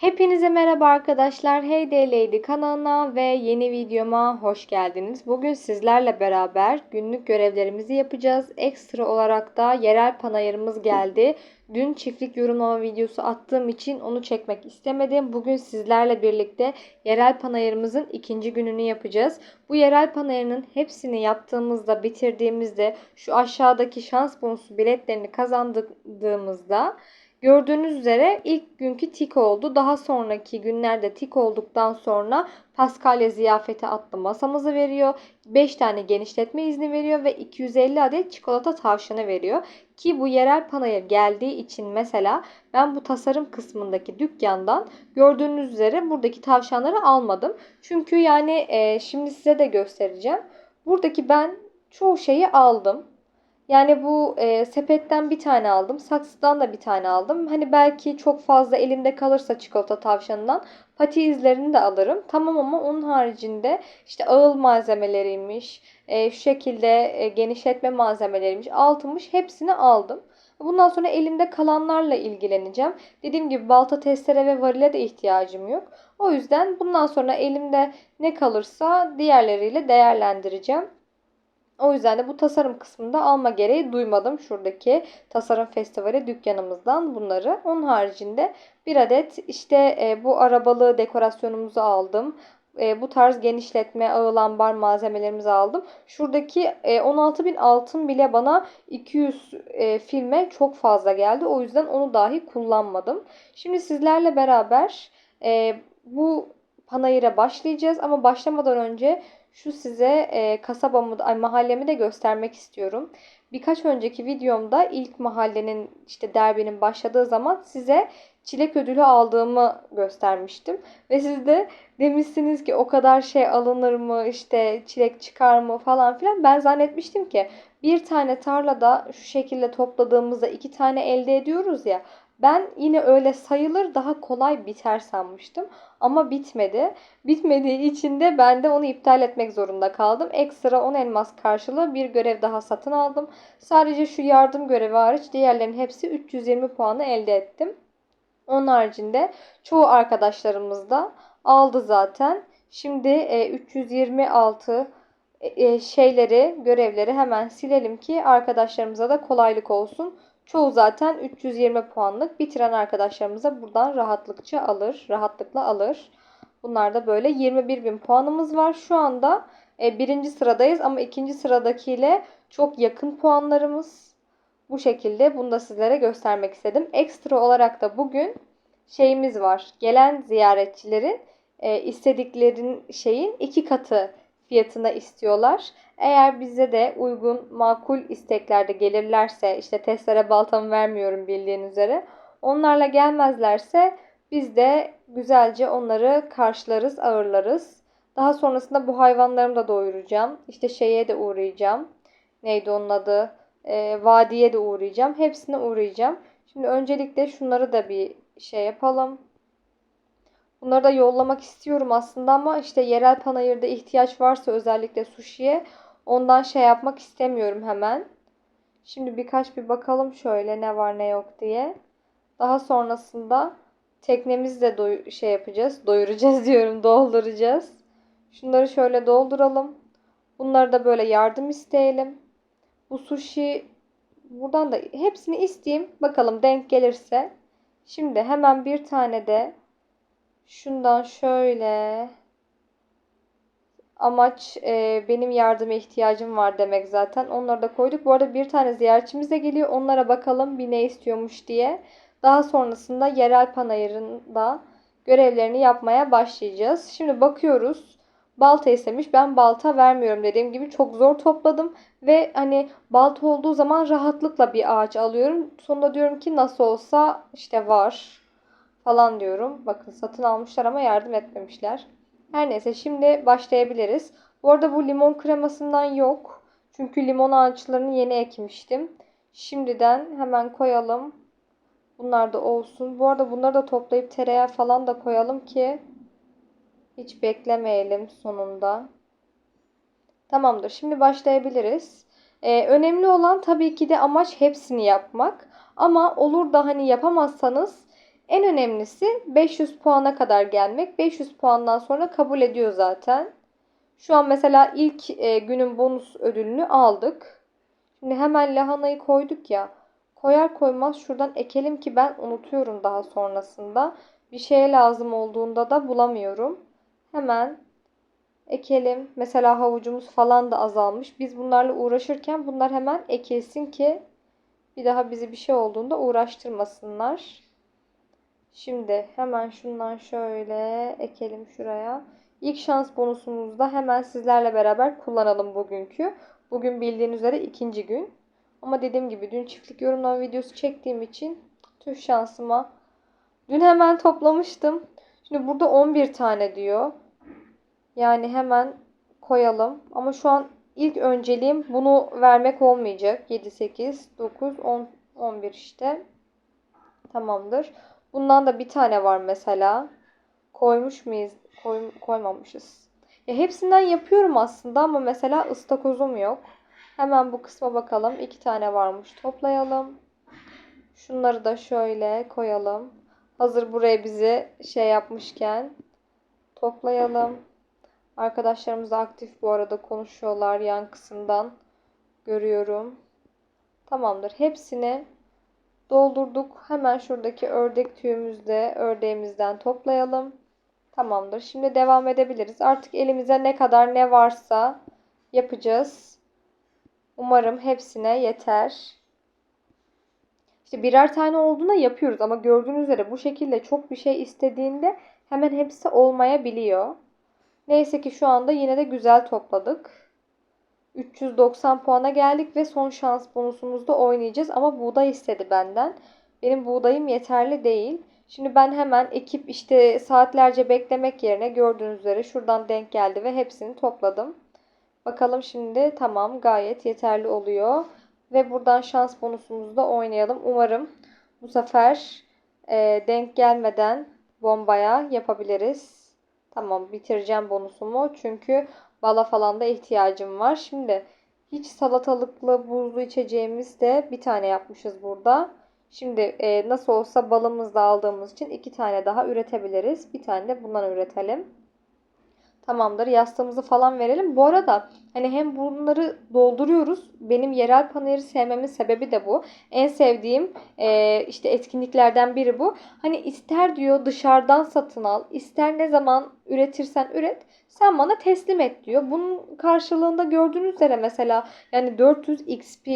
Hepinize merhaba arkadaşlar. Hey Day kanalına ve yeni videoma hoş geldiniz. Bugün sizlerle beraber günlük görevlerimizi yapacağız. Ekstra olarak da yerel panayırımız geldi. Dün çiftlik yorumlama videosu attığım için onu çekmek istemedim. Bugün sizlerle birlikte yerel panayırımızın ikinci gününü yapacağız. Bu yerel panayırının hepsini yaptığımızda, bitirdiğimizde şu aşağıdaki şans bonusu biletlerini kazandığımızda Gördüğünüz üzere ilk günkü tik oldu. Daha sonraki günlerde tik olduktan sonra Paskalya ziyafeti adlı masamızı veriyor. 5 tane genişletme izni veriyor ve 250 adet çikolata tavşanı veriyor. Ki bu yerel panayır geldiği için mesela ben bu tasarım kısmındaki dükkandan gördüğünüz üzere buradaki tavşanları almadım. Çünkü yani e, şimdi size de göstereceğim. Buradaki ben çoğu şeyi aldım. Yani bu e, sepetten bir tane aldım. Saksıdan da bir tane aldım. Hani belki çok fazla elimde kalırsa çikolata tavşanından pati izlerini de alırım. Tamam ama onun haricinde işte ağıl malzemeleriymiş, e, şu şekilde e, genişletme malzemeleriymiş, altınmış hepsini aldım. Bundan sonra elimde kalanlarla ilgileneceğim. Dediğim gibi balta, testere ve varile de ihtiyacım yok. O yüzden bundan sonra elimde ne kalırsa diğerleriyle değerlendireceğim. O yüzden de bu tasarım kısmında alma gereği duymadım. Şuradaki tasarım festivali dükkanımızdan bunları. Onun haricinde bir adet işte e, bu arabalı dekorasyonumuzu aldım. E, bu tarz genişletme, ağıl ambar malzemelerimizi aldım. Şuradaki e, 16.000 altın bile bana 200 e, filme çok fazla geldi. O yüzden onu dahi kullanmadım. Şimdi sizlerle beraber e, bu panayıra başlayacağız. Ama başlamadan önce şu size e, kasabamı, ay, mahallemi de göstermek istiyorum. Birkaç önceki videomda ilk mahallenin işte derbinin başladığı zaman size çilek ödülü aldığımı göstermiştim. Ve siz de demişsiniz ki o kadar şey alınır mı işte çilek çıkar mı falan filan. Ben zannetmiştim ki bir tane tarlada şu şekilde topladığımızda iki tane elde ediyoruz ya. Ben yine öyle sayılır daha kolay biter sanmıştım. Ama bitmedi. Bitmediği için de ben de onu iptal etmek zorunda kaldım. Ekstra 10 elmas karşılığı bir görev daha satın aldım. Sadece şu yardım görevi hariç diğerlerinin hepsi 320 puanı elde ettim. Onun haricinde çoğu arkadaşlarımız da aldı zaten. Şimdi 326 e, e, şeyleri, görevleri hemen silelim ki arkadaşlarımıza da kolaylık olsun. Çoğu zaten 320 puanlık bitiren arkadaşlarımıza buradan rahatlıkça alır. Rahatlıkla alır. Bunlar da böyle 21 bin puanımız var. Şu anda e, birinci sıradayız ama ikinci sıradakiyle çok yakın puanlarımız. Bu şekilde bunu da sizlere göstermek istedim. Ekstra olarak da bugün şeyimiz var. Gelen ziyaretçilerin e, istediklerin şeyin iki katı fiyatına istiyorlar. Eğer bize de uygun, makul isteklerde gelirlerse, işte testere baltamı vermiyorum bildiğiniz üzere. Onlarla gelmezlerse biz de güzelce onları karşılarız, ağırlarız. Daha sonrasında bu hayvanlarımı da doyuracağım. İşte şeye de uğrayacağım. Neydi onun adı? E, vadiye de uğrayacağım. Hepsine uğrayacağım. Şimdi öncelikle şunları da bir şey yapalım. Bunları da yollamak istiyorum aslında ama işte yerel panayırda ihtiyaç varsa özellikle sushi'ye ondan şey yapmak istemiyorum hemen. Şimdi birkaç bir bakalım şöyle ne var ne yok diye. Daha sonrasında teknemizi de doy şey yapacağız. Doyuracağız diyorum. Dolduracağız. Şunları şöyle dolduralım. Bunları da böyle yardım isteyelim. Bu sushi buradan da hepsini isteyeyim. Bakalım denk gelirse. Şimdi hemen bir tane de Şundan şöyle. Amaç e, benim yardıma ihtiyacım var demek zaten. Onları da koyduk. Bu arada bir tane ziyaretçimiz de geliyor. Onlara bakalım bir ne istiyormuş diye. Daha sonrasında yerel panayırında görevlerini yapmaya başlayacağız. Şimdi bakıyoruz. Balta istemiş. Ben balta vermiyorum dediğim gibi çok zor topladım. Ve hani balta olduğu zaman rahatlıkla bir ağaç alıyorum. Sonunda diyorum ki nasıl olsa işte var falan diyorum. Bakın satın almışlar ama yardım etmemişler. Her neyse şimdi başlayabiliriz. Bu arada bu limon kremasından yok. Çünkü limon ağaçlarını yeni ekmiştim. Şimdiden hemen koyalım. Bunlar da olsun. Bu arada bunları da toplayıp tereyağı falan da koyalım ki hiç beklemeyelim sonunda. Tamamdır. Şimdi başlayabiliriz. Ee, önemli olan tabii ki de amaç hepsini yapmak. Ama olur da hani yapamazsanız En önemlisi 500 puana kadar gelmek. 500 puandan sonra kabul ediyor zaten. Şu an mesela ilk e, günün bonus ödülünü aldık. Şimdi hemen lahanayı koyduk ya. Koyar koymaz şuradan ekelim ki ben unutuyorum daha sonrasında. Bir şeye lazım olduğunda da bulamıyorum. Hemen ekelim. Mesela havucumuz falan da azalmış. Biz bunlarla uğraşırken bunlar hemen ekilsin ki bir daha bizi bir şey olduğunda uğraştırmasınlar. Şimdi hemen şundan şöyle ekelim şuraya. İlk şans bonusumuzu da hemen sizlerle beraber kullanalım bugünkü. Bugün bildiğiniz üzere ikinci gün. Ama dediğim gibi dün çiftlik yorumlama videosu çektiğim için tüh şansıma. Dün hemen toplamıştım. Şimdi burada 11 tane diyor. Yani hemen koyalım. Ama şu an ilk önceliğim bunu vermek olmayacak. 7, 8, 9, 10, 11 işte. Tamamdır. Bundan da bir tane var mesela. Koymuş muyuz? Koy, koymamışız. Ya hepsinden yapıyorum aslında ama mesela ıstakozum yok. Hemen bu kısma bakalım. İki tane varmış. Toplayalım. Şunları da şöyle koyalım. Hazır buraya bizi şey yapmışken toplayalım. Arkadaşlarımız da aktif bu arada konuşuyorlar yan kısımdan. Görüyorum. Tamamdır. Hepsini doldurduk. Hemen şuradaki ördek tüyümüzde ördeğimizden toplayalım. Tamamdır. Şimdi devam edebiliriz. Artık elimize ne kadar ne varsa yapacağız. Umarım hepsine yeter. İşte birer tane olduğunda yapıyoruz ama gördüğünüz üzere bu şekilde çok bir şey istediğinde hemen hepsi olmayabiliyor. Neyse ki şu anda yine de güzel topladık. 390 puana geldik ve son şans bonusumuzda oynayacağız ama buğday istedi benden. Benim buğdayım yeterli değil. Şimdi ben hemen ekip işte saatlerce beklemek yerine gördüğünüz üzere şuradan denk geldi ve hepsini topladım. Bakalım şimdi tamam gayet yeterli oluyor. Ve buradan şans bonusumuzu da oynayalım. Umarım bu sefer e, denk gelmeden bombaya yapabiliriz. Tamam bitireceğim bonusumu. Çünkü bala falan da ihtiyacım var. Şimdi hiç salatalıklı buzlu içeceğimiz de bir tane yapmışız burada. Şimdi e, nasıl olsa balımızı da aldığımız için iki tane daha üretebiliriz. Bir tane de bundan üretelim. Tamamdır. Yastığımızı falan verelim. Bu arada hani hem bunları dolduruyoruz. Benim yerel panayırı sevmemin sebebi de bu. En sevdiğim e, işte etkinliklerden biri bu. Hani ister diyor dışarıdan satın al. ister ne zaman üretirsen üret. Sen bana teslim et diyor. Bunun karşılığında gördüğünüz üzere mesela yani 400 XP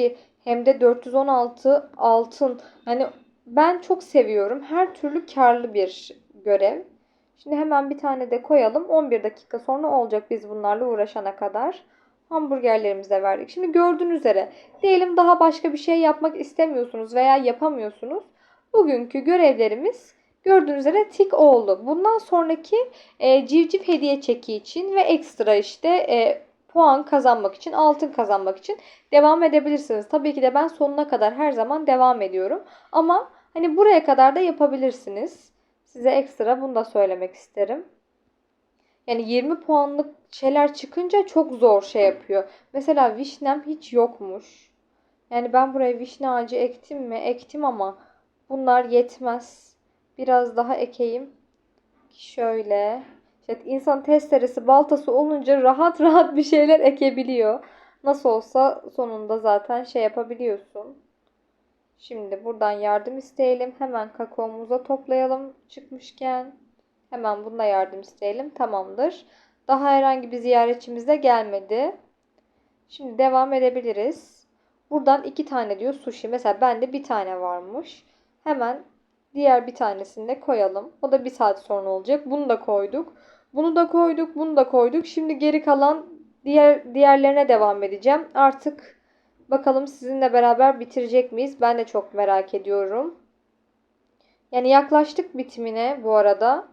hem de 416 altın. Hani ben çok seviyorum. Her türlü karlı bir görev. Şimdi hemen bir tane de koyalım. 11 dakika sonra olacak biz bunlarla uğraşana kadar. Hamburgerlerimizi de verdik. Şimdi gördüğünüz üzere diyelim daha başka bir şey yapmak istemiyorsunuz veya yapamıyorsunuz. Bugünkü görevlerimiz gördüğünüz üzere tik oldu. Bundan sonraki e, civciv hediye çeki için ve ekstra işte e, puan kazanmak için, altın kazanmak için devam edebilirsiniz. Tabii ki de ben sonuna kadar her zaman devam ediyorum. Ama hani buraya kadar da yapabilirsiniz. Size ekstra bunu da söylemek isterim. Yani 20 puanlık şeyler çıkınca çok zor şey yapıyor. Mesela vişnem hiç yokmuş. Yani ben buraya vişne ağacı ektim mi? Ektim ama bunlar yetmez. Biraz daha ekeyim. Şöyle. İşte insan testeresi, baltası olunca rahat rahat bir şeyler ekebiliyor. Nasıl olsa sonunda zaten şey yapabiliyorsun. Şimdi buradan yardım isteyelim. Hemen kakaomuza toplayalım çıkmışken. Hemen bunda yardım isteyelim. Tamamdır. Daha herhangi bir ziyaretçimiz de gelmedi. Şimdi devam edebiliriz. Buradan iki tane diyor sushi. Mesela bende bir tane varmış. Hemen diğer bir tanesini de koyalım. O da bir saat sonra olacak. Bunu da koyduk. Bunu da koyduk. Bunu da koyduk. Şimdi geri kalan diğer diğerlerine devam edeceğim. Artık Bakalım sizinle beraber bitirecek miyiz? Ben de çok merak ediyorum. Yani yaklaştık bitimine bu arada.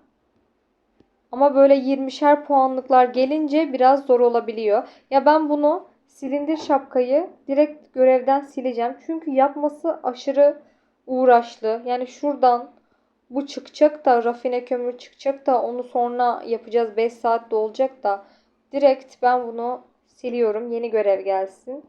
Ama böyle 20'şer puanlıklar gelince biraz zor olabiliyor. Ya ben bunu silindir şapkayı direkt görevden sileceğim. Çünkü yapması aşırı uğraşlı. Yani şuradan bu çıkacak da rafine kömür çıkacak da onu sonra yapacağız. 5 saat de olacak da direkt ben bunu siliyorum. Yeni görev gelsin.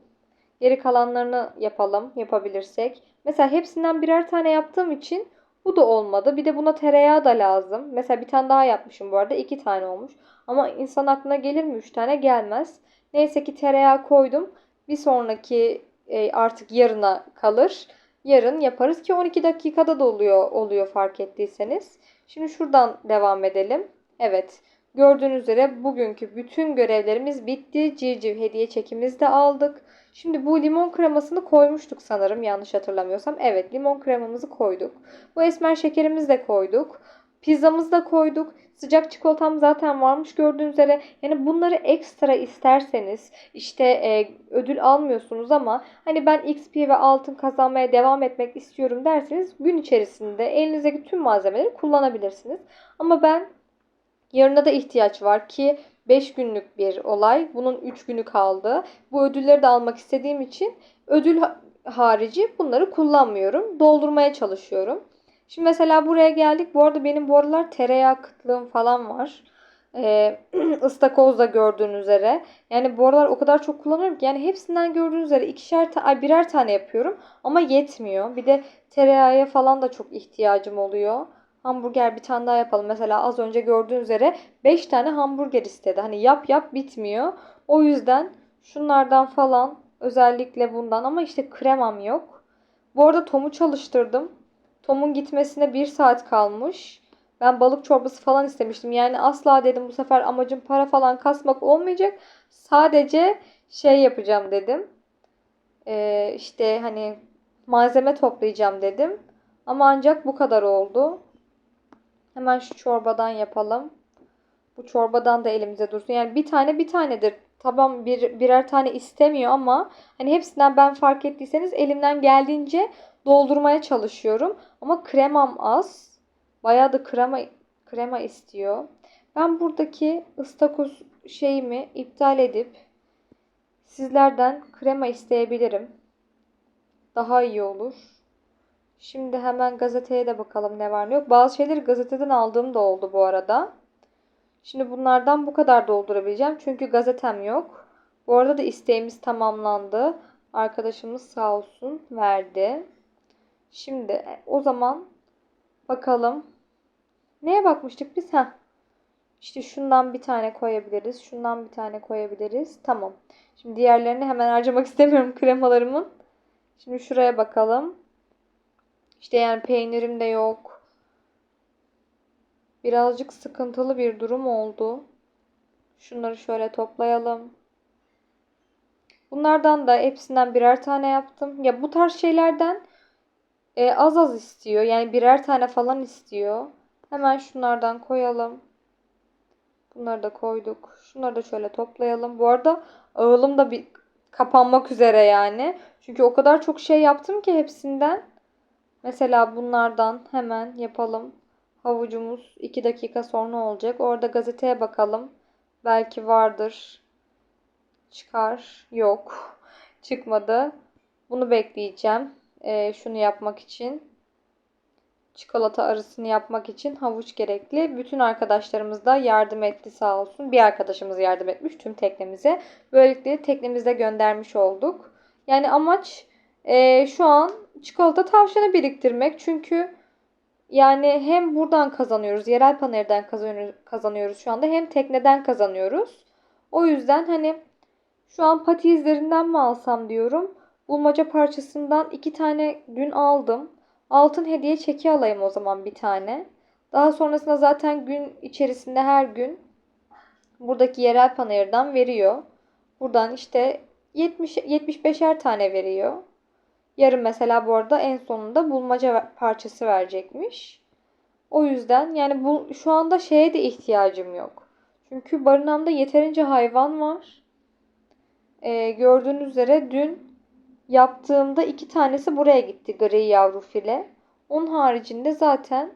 Geri kalanlarını yapalım yapabilirsek. Mesela hepsinden birer tane yaptığım için Bu da olmadı. Bir de buna tereyağı da lazım. Mesela bir tane daha yapmışım bu arada. iki tane olmuş. Ama insan aklına gelir mi? Üç tane gelmez. Neyse ki tereyağı koydum. Bir sonraki e, artık yarına kalır. Yarın yaparız ki 12 dakikada da oluyor, oluyor fark ettiyseniz. Şimdi şuradan devam edelim. Evet. Gördüğünüz üzere bugünkü bütün görevlerimiz bitti. Civciv hediye çekimizi de aldık. Şimdi bu limon kremasını koymuştuk sanırım yanlış hatırlamıyorsam. Evet limon kremamızı koyduk. Bu esmer şekerimizi de koyduk. Pizzamızı da koyduk. Sıcak çikolatam zaten varmış gördüğünüz üzere. Yani bunları ekstra isterseniz işte e, ödül almıyorsunuz ama hani ben XP ve altın kazanmaya devam etmek istiyorum derseniz gün içerisinde elinizdeki tüm malzemeleri kullanabilirsiniz. Ama ben yarına da ihtiyaç var ki 5 günlük bir olay. Bunun 3 günü kaldı. Bu ödülleri de almak istediğim için ödül harici bunları kullanmıyorum. Doldurmaya çalışıyorum. Şimdi mesela buraya geldik. Bu arada benim bu aralar tereyağı kıtlığım falan var. Ee, ıstakoz da gördüğünüz üzere. Yani bu aralar o kadar çok kullanıyorum ki. Yani hepsinden gördüğünüz üzere ikişer ta ay birer tane yapıyorum. Ama yetmiyor. Bir de tereyağıya falan da çok ihtiyacım oluyor. Hamburger bir tane daha yapalım. Mesela az önce gördüğünüz üzere 5 tane hamburger istedi. Hani yap yap bitmiyor. O yüzden şunlardan falan özellikle bundan ama işte kremam yok. Bu arada Tom'u çalıştırdım. Tom'un gitmesine 1 saat kalmış. Ben balık çorbası falan istemiştim. Yani asla dedim bu sefer amacım para falan kasmak olmayacak. Sadece şey yapacağım dedim. Ee, işte hani malzeme toplayacağım dedim. Ama ancak bu kadar oldu. Hemen şu çorbadan yapalım. Bu çorbadan da elimize dursun. Yani bir tane bir tanedir. Tamam bir, birer tane istemiyor ama hani hepsinden ben fark ettiyseniz elimden geldiğince doldurmaya çalışıyorum. Ama kremam az. Bayağı da krema krema istiyor. Ben buradaki ıstakoz şeyimi iptal edip sizlerden krema isteyebilirim. Daha iyi olur. Şimdi hemen gazeteye de bakalım ne var ne yok. Bazı şeyleri gazeteden aldığım da oldu bu arada. Şimdi bunlardan bu kadar doldurabileceğim. Çünkü gazetem yok. Bu arada da isteğimiz tamamlandı. Arkadaşımız sağ olsun verdi. Şimdi e, o zaman bakalım. Neye bakmıştık biz? Heh. İşte şundan bir tane koyabiliriz. Şundan bir tane koyabiliriz. Tamam. Şimdi diğerlerini hemen harcamak istemiyorum kremalarımın. Şimdi şuraya bakalım. İşte yani peynirim de yok. Birazcık sıkıntılı bir durum oldu. Şunları şöyle toplayalım. Bunlardan da hepsinden birer tane yaptım. Ya bu tarz şeylerden e, az az istiyor. Yani birer tane falan istiyor. Hemen şunlardan koyalım. Bunları da koyduk. Şunları da şöyle toplayalım. Bu arada ağılım da bir kapanmak üzere yani. Çünkü o kadar çok şey yaptım ki hepsinden. Mesela bunlardan hemen yapalım. Havucumuz 2 dakika sonra olacak. Orada gazeteye bakalım. Belki vardır. Çıkar. Yok. Çıkmadı. Bunu bekleyeceğim. Ee, şunu yapmak için. Çikolata arısını yapmak için havuç gerekli. Bütün arkadaşlarımız da yardım etti sağ olsun. Bir arkadaşımız yardım etmiş tüm teknemize. Böylelikle teknemizde göndermiş olduk. Yani amaç e, şu an çikolata tavşanı biriktirmek. Çünkü yani hem buradan kazanıyoruz, yerel panelden kazanıyoruz, kazanıyoruz şu anda hem tekneden kazanıyoruz. O yüzden hani şu an pati izlerinden mi alsam diyorum. Bulmaca parçasından iki tane dün aldım. Altın hediye çeki alayım o zaman bir tane. Daha sonrasında zaten gün içerisinde her gün buradaki yerel panayırdan veriyor. Buradan işte 70 75'er tane veriyor. Yarın mesela bu arada en sonunda bulmaca parçası verecekmiş. O yüzden yani bu şu anda şeye de ihtiyacım yok. Çünkü barınağımda yeterince hayvan var. Ee, gördüğünüz üzere dün yaptığımda iki tanesi buraya gitti gri yavru file. Onun haricinde zaten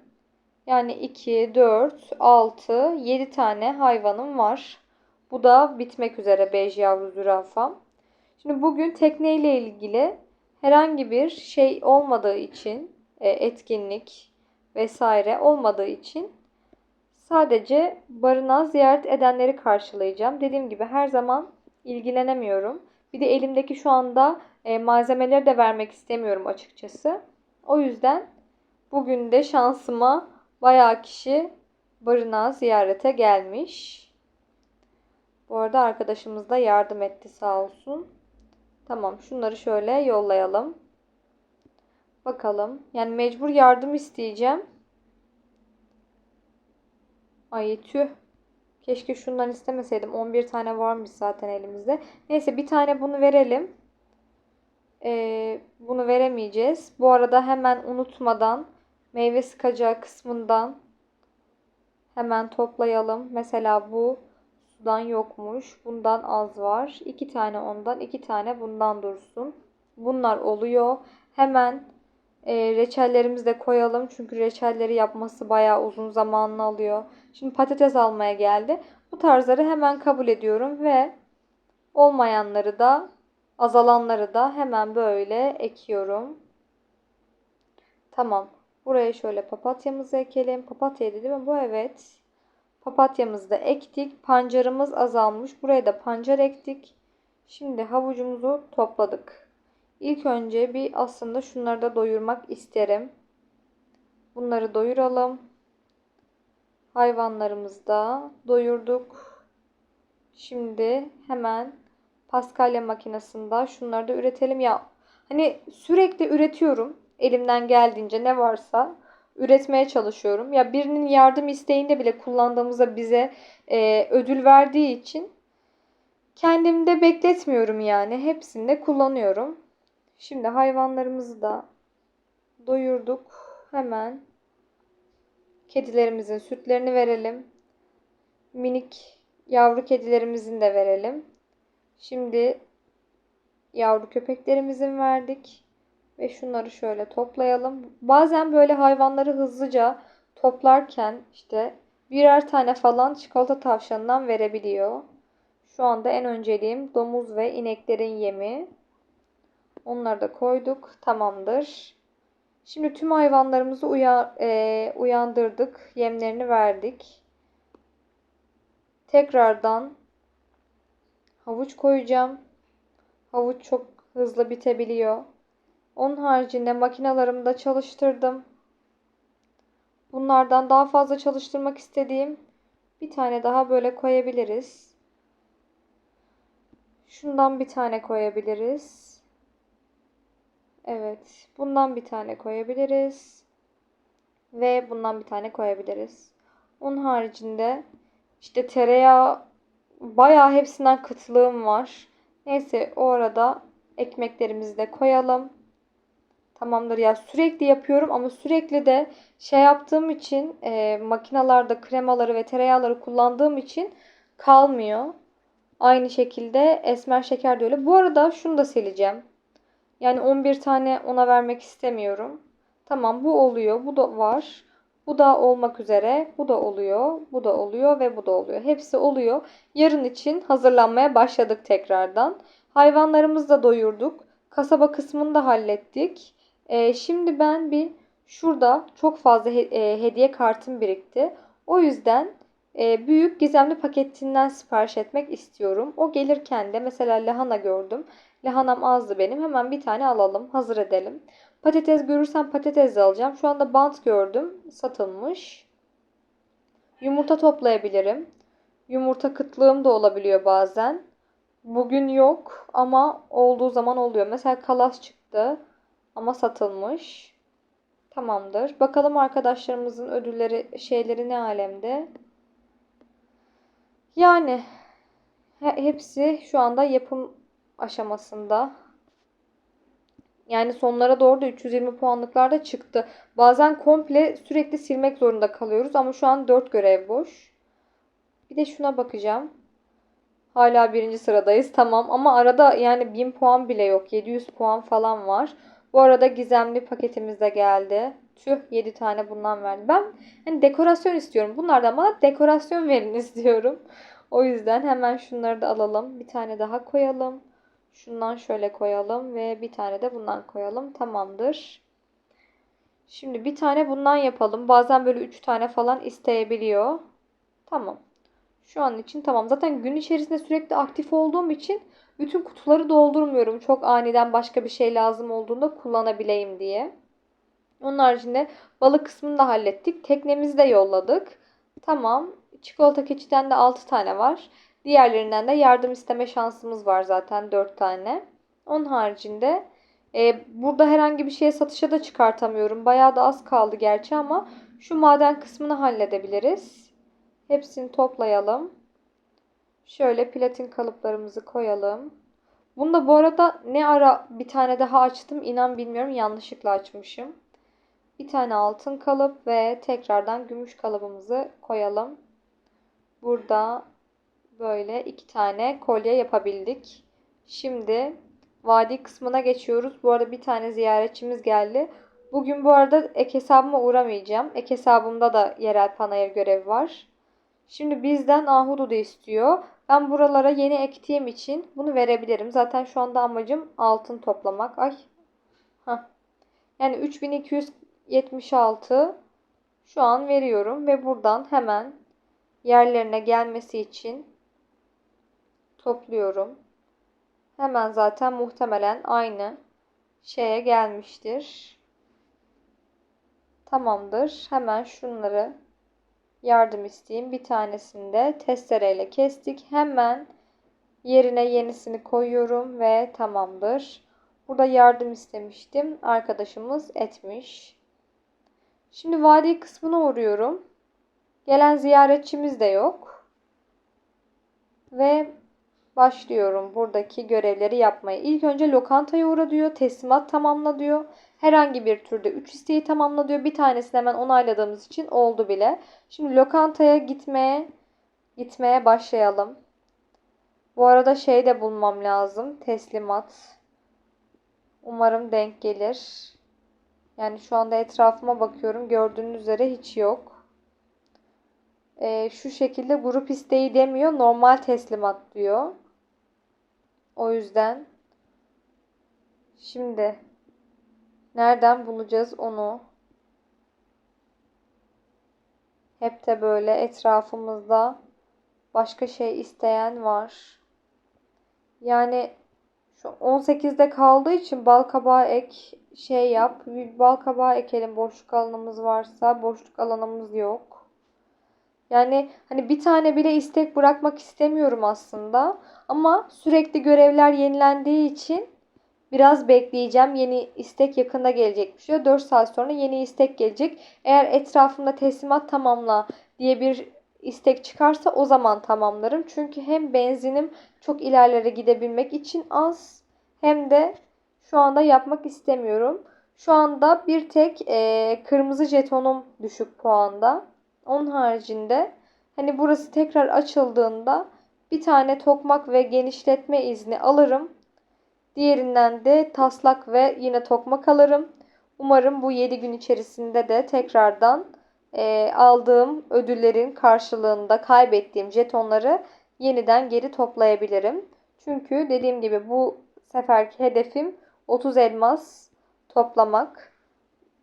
yani 2, 4, 6, 7 tane hayvanım var. Bu da bitmek üzere bej yavru zürafam. Şimdi bugün tekneyle ilgili herhangi bir şey olmadığı için e, etkinlik vesaire olmadığı için sadece barınağı ziyaret edenleri karşılayacağım. Dediğim gibi her zaman ilgilenemiyorum. Bir de elimdeki şu anda e, malzemeleri de vermek istemiyorum açıkçası. O yüzden Bugün de şansıma bayağı kişi barınağı ziyarete gelmiş. Bu arada arkadaşımız da yardım etti sağ olsun. Tamam şunları şöyle yollayalım. Bakalım. Yani mecbur yardım isteyeceğim. Ay tüh. Keşke şundan istemeseydim. 11 tane varmış zaten elimizde. Neyse bir tane bunu verelim. Ee, bunu veremeyeceğiz. Bu arada hemen unutmadan meyve sıkacağı kısmından hemen toplayalım. Mesela bu sudan yokmuş. Bundan az var. 2 tane ondan, 2 tane bundan dursun. Bunlar oluyor. Hemen e, reçellerimizi de koyalım. Çünkü reçelleri yapması bayağı uzun zamanını alıyor. Şimdi patates almaya geldi. Bu tarzları hemen kabul ediyorum ve olmayanları da azalanları da hemen böyle ekiyorum. Tamam. Buraya şöyle papatyamızı ekelim. Papatyaydı değil mi? Bu evet. Papatyamızı da ektik. Pancarımız azalmış. Buraya da pancar ektik. Şimdi havucumuzu topladık. İlk önce bir aslında şunları da doyurmak isterim. Bunları doyuralım. Hayvanlarımızı da doyurduk. Şimdi hemen Paskalya makinesinde şunları da üretelim. Ya hani sürekli üretiyorum. Elimden geldiğince ne varsa üretmeye çalışıyorum. Ya birinin yardım isteğinde bile kullandığımızda bize e, ödül verdiği için kendimde bekletmiyorum yani. Hepsini de kullanıyorum. Şimdi hayvanlarımızı da doyurduk. Hemen kedilerimizin sütlerini verelim. Minik yavru kedilerimizin de verelim. Şimdi yavru köpeklerimizin verdik. Ve şunları şöyle toplayalım. Bazen böyle hayvanları hızlıca toplarken işte birer tane falan çikolata tavşanından verebiliyor. Şu anda en önceliğim domuz ve ineklerin yemi. Onları da koyduk. Tamamdır. Şimdi tüm hayvanlarımızı uya, e, uyandırdık. Yemlerini verdik. Tekrardan havuç koyacağım. Havuç çok hızlı bitebiliyor. Onun haricinde makinalarımı da çalıştırdım. Bunlardan daha fazla çalıştırmak istediğim bir tane daha böyle koyabiliriz. Şundan bir tane koyabiliriz. Evet. Bundan bir tane koyabiliriz. Ve bundan bir tane koyabiliriz. Onun haricinde işte tereyağı bayağı hepsinden kıtlığım var. Neyse o arada ekmeklerimizi de koyalım. Tamamdır ya sürekli yapıyorum ama sürekli de şey yaptığım için e, makinalarda kremaları ve tereyağları kullandığım için kalmıyor. Aynı şekilde esmer şeker de öyle. Bu arada şunu da sileceğim. Yani 11 tane ona vermek istemiyorum. Tamam bu oluyor. Bu da var. Bu da olmak üzere. Bu da oluyor. Bu da oluyor ve bu da oluyor. Hepsi oluyor. Yarın için hazırlanmaya başladık tekrardan. Hayvanlarımızı da doyurduk. Kasaba kısmını da hallettik. E, şimdi ben bir şurada çok fazla he, e, hediye kartım birikti. O yüzden e, büyük gizemli paketinden sipariş etmek istiyorum. O gelirken de mesela lahana gördüm. Lahanam azdı benim. Hemen bir tane alalım. Hazır edelim. Patates görürsem patates de alacağım. Şu anda bant gördüm. Satılmış. Yumurta toplayabilirim. Yumurta kıtlığım da olabiliyor bazen. Bugün yok ama olduğu zaman oluyor. Mesela kalas çıktı ama satılmış. Tamamdır. Bakalım arkadaşlarımızın ödülleri, şeyleri ne alemde. Yani hepsi şu anda yapım aşamasında. Yani sonlara doğru da 320 puanlıklar da çıktı. Bazen komple sürekli silmek zorunda kalıyoruz ama şu an 4 görev boş. Bir de şuna bakacağım. Hala birinci sıradayız. Tamam ama arada yani 1000 puan bile yok. 700 puan falan var. Bu arada gizemli paketimiz de geldi. Tüh 7 tane bundan verdi. Ben hani dekorasyon istiyorum. Bunlardan bana dekorasyon verin istiyorum. O yüzden hemen şunları da alalım. Bir tane daha koyalım. Şundan şöyle koyalım ve bir tane de bundan koyalım. Tamamdır. Şimdi bir tane bundan yapalım. Bazen böyle 3 tane falan isteyebiliyor. Tamam. Şu an için tamam. Zaten gün içerisinde sürekli aktif olduğum için bütün kutuları doldurmuyorum. Çok aniden başka bir şey lazım olduğunda kullanabileyim diye. Onun haricinde balık kısmını da hallettik. Teknemizi de yolladık. Tamam. Çikolata keçiden de 6 tane var. Diğerlerinden de yardım isteme şansımız var zaten 4 tane. Onun haricinde e, burada herhangi bir şeye satışa da çıkartamıyorum. Bayağı da az kaldı gerçi ama şu maden kısmını halledebiliriz. Hepsini toplayalım. Şöyle platin kalıplarımızı koyalım. Bunda bu arada ne ara bir tane daha açtım inan bilmiyorum yanlışlıkla açmışım. Bir tane altın kalıp ve tekrardan gümüş kalıbımızı koyalım. Burada böyle iki tane kolye yapabildik. Şimdi vadi kısmına geçiyoruz. Bu arada bir tane ziyaretçimiz geldi. Bugün bu arada ek hesabıma uğramayacağım. Ek hesabımda da yerel panayır görevi var. Şimdi bizden ahududu istiyor. Ben buralara yeni ektiğim için bunu verebilirim. Zaten şu anda amacım altın toplamak. Ay. Heh. Yani 3276 şu an veriyorum ve buradan hemen yerlerine gelmesi için topluyorum. Hemen zaten muhtemelen aynı şeye gelmiştir. Tamamdır. Hemen şunları yardım isteyeyim. Bir tanesini de testereyle kestik. Hemen yerine yenisini koyuyorum ve tamamdır. Burada yardım istemiştim. Arkadaşımız etmiş. Şimdi vadi kısmına uğruyorum. Gelen ziyaretçimiz de yok. Ve başlıyorum buradaki görevleri yapmaya. İlk önce lokantaya uğra diyor. Teslimat tamamla diyor. Herhangi bir türde 3 isteği tamamla diyor. Bir tanesini hemen onayladığımız için oldu bile. Şimdi lokantaya gitmeye gitmeye başlayalım. Bu arada şey de bulmam lazım. Teslimat. Umarım denk gelir. Yani şu anda etrafıma bakıyorum. Gördüğünüz üzere hiç yok. Ee, şu şekilde grup isteği demiyor. Normal teslimat diyor. O yüzden şimdi nereden bulacağız onu? Hep de böyle etrafımızda başka şey isteyen var. Yani şu 18'de kaldığı için bal kabağı ek şey yap. Bal kabağı ekelim boşluk alanımız varsa. Boşluk alanımız yok. Yani hani bir tane bile istek bırakmak istemiyorum aslında. Ama sürekli görevler yenilendiği için biraz bekleyeceğim. Yeni istek yakında gelecekmiş diyor. 4 saat sonra yeni istek gelecek. Eğer etrafımda teslimat tamamla diye bir istek çıkarsa o zaman tamamlarım. Çünkü hem benzinim çok ilerlere gidebilmek için az hem de şu anda yapmak istemiyorum. Şu anda bir tek e, kırmızı jetonum düşük puanda. Onun haricinde hani burası tekrar açıldığında bir tane tokmak ve genişletme izni alırım. Diğerinden de taslak ve yine tokmak alırım. Umarım bu 7 gün içerisinde de tekrardan e, aldığım ödüllerin karşılığında kaybettiğim jetonları yeniden geri toplayabilirim. Çünkü dediğim gibi bu seferki hedefim 30 elmas toplamak.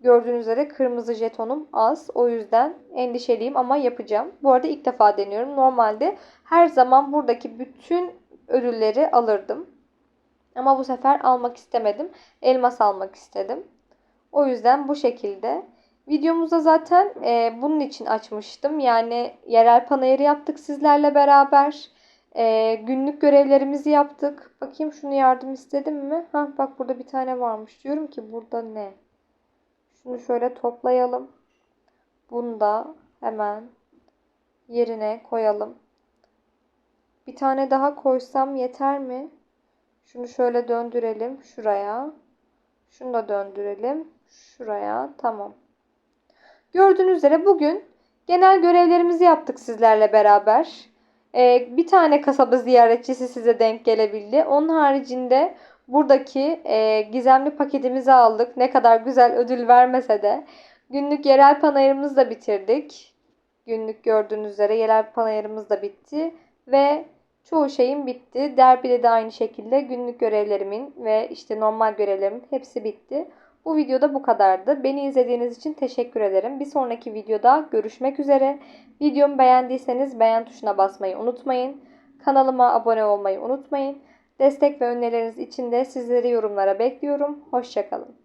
Gördüğünüz üzere kırmızı jetonum az. O yüzden endişeliyim ama yapacağım. Bu arada ilk defa deniyorum. Normalde her zaman buradaki bütün ödülleri alırdım. Ama bu sefer almak istemedim. Elmas almak istedim. O yüzden bu şekilde. Videomuzda zaten e, bunun için açmıştım. Yani yerel panayırı yaptık sizlerle beraber. E, günlük görevlerimizi yaptık. Bakayım şunu yardım istedim mi? Ha bak burada bir tane varmış. Diyorum ki burada ne? Şunu şöyle toplayalım. Bunu da hemen yerine koyalım. Bir tane daha koysam yeter mi? Şunu şöyle döndürelim şuraya. Şunu da döndürelim şuraya. Tamam. Gördüğünüz üzere bugün genel görevlerimizi yaptık sizlerle beraber. Ee, bir tane kasaba ziyaretçisi size denk gelebildi. Onun haricinde buradaki e, gizemli paketimizi aldık. Ne kadar güzel ödül vermese de. Günlük yerel panayırımızı da bitirdik. Günlük gördüğünüz üzere yerel panayırımız da bitti. Ve çoğu şeyim bitti. Derbide de aynı şekilde günlük görevlerimin ve işte normal görevlerimin hepsi bitti. Bu videoda bu kadardı. Beni izlediğiniz için teşekkür ederim. Bir sonraki videoda görüşmek üzere. Videomu beğendiyseniz beğen tuşuna basmayı unutmayın. Kanalıma abone olmayı unutmayın. Destek ve önerileriniz için de sizleri yorumlara bekliyorum. Hoşçakalın.